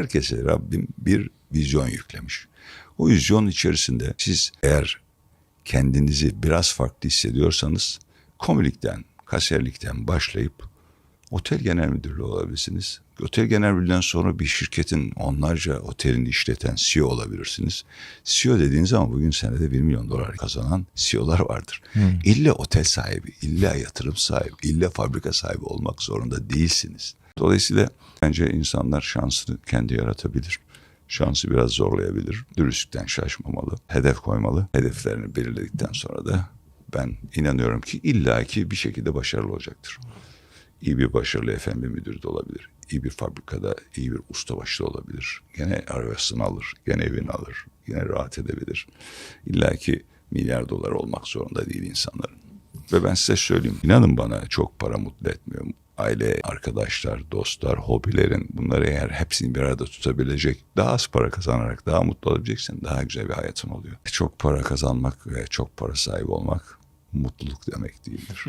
herkese Rabbim bir vizyon yüklemiş. O vizyon içerisinde siz eğer kendinizi biraz farklı hissediyorsanız komilikten, kaserlikten başlayıp otel genel müdürlüğü olabilirsiniz. Otel genel müdürlüğünden sonra bir şirketin onlarca otelini işleten CEO olabilirsiniz. CEO dediğiniz zaman bugün senede 1 milyon dolar kazanan CEO'lar vardır. İlla otel sahibi, illa yatırım sahibi, illa fabrika sahibi olmak zorunda değilsiniz. Dolayısıyla bence insanlar şansını kendi yaratabilir. Şansı biraz zorlayabilir. Dürüstlükten şaşmamalı. Hedef koymalı. Hedeflerini belirledikten sonra da ben inanıyorum ki illaki bir şekilde başarılı olacaktır. İyi bir başarılı efendi müdürü de olabilir. İyi bir fabrikada iyi bir ustabaşı da olabilir. Gene arabasını alır, gene evini alır, gene rahat edebilir. İlla ki milyar dolar olmak zorunda değil insanların. Ve ben size söyleyeyim, inanın bana çok para mutlu etmiyor. Aile, arkadaşlar, dostlar, hobilerin bunları eğer hepsini bir arada tutabilecek, daha az para kazanarak daha mutlu olabileceksin, daha güzel bir hayatın oluyor. Çok para kazanmak ve çok para sahibi olmak mutluluk demek değildir.